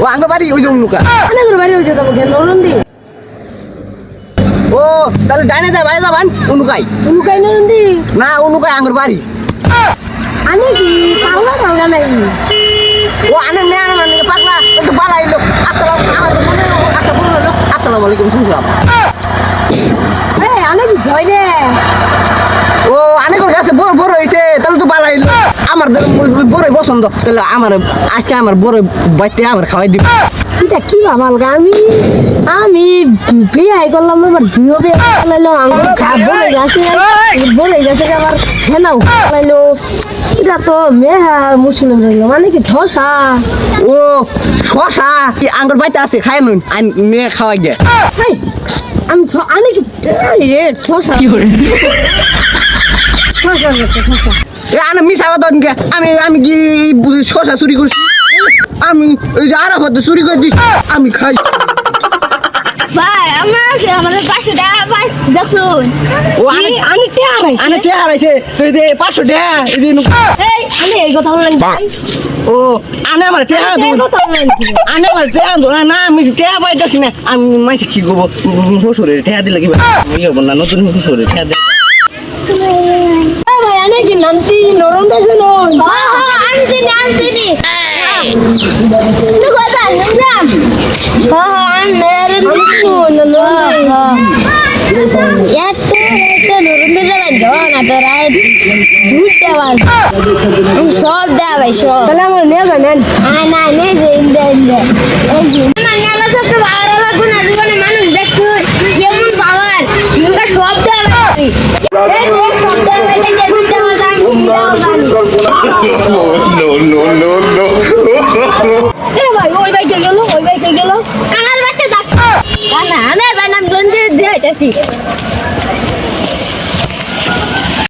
ও আঙ্গ বাড়ি ওই যে উনুকা অনেক বাড়ি যাব নরন্দি। ও তাহলে ডাইনে যায় বাইরে যাবান উনুকাই উনুকাই নরন্দি? না উনুকাই আঙ্গুর বাড়ি। আনে কি? পাওয়া পাওয়া নাই। ও আনে মেয়ে আনে মানে পাগলা তো পালা এলো আসসালাম আমার তো মনে আচ্ছা বলল হলো আসসালামু আলাইকুম শুনছিলাম এই আনে কি? ভয় রে। ও আনে করে কাছে বড় বড় হয়েছে তাহলে তো পালা আমার বড়ই পছন্দ। তাহলে আমার আজকে আমার বড় বাইতে আমার খাওয়াই দিবে। এটা কি বাবাল গা? আমি আমি বিয়ে করলাম এবার জিও বিয়ে বলে গেছে বলে গেছে আবার হেনাও লাইলো এটা তো মেহা মুসলিম রইল মানে কি ঠসা ও শশা কি আঙ্গুর বাইতে আছে খাই নুন আন মেয়ে খাওয়াই দে। হাই, আমি আনে কি রে ঠসা কি করে ঠসা ঠসা ঠসা এ আনে মিশা কথা কে আমি আমি কি বুঝি শশা চুরি করছি? আমি ওই যে আরাফাতে চুরি করে দিছি আমি খাই। ভাই আমার আমাদের দেখুন। ও হারাইছে? পাঁচশো টাকা এই এই কথা ও আনে আমার? আনে আমার না আমি টাকা পাইতেছি না। আমি মাইছে কি করব? শ্বশুরের টাকা দিলে কি ইয়ে হব না নতুন শ্বশুরের দেবো। এ নান্তি নরম আছে নন আমি চিনি আমি চিনি হ্যাঁ হ্যাঁ সব দেওয়া ভাই সব। আমার নিয়ে যান না নে যে ইন্দে ইন্দে এই যে আমার নেলা সব ভালো লাগবে না জীবনে মানুষ দেখুন যেমন পাওয়ার। সব দেওয়া দেওয়া জানি দেওয়া জানি এ ভাই ওই বাইকে গেল ওই বাইকে গেল কানার বাচ্চা যাচ্ছে না না জান আমি গঞ্জে দিয়ে হইতেছি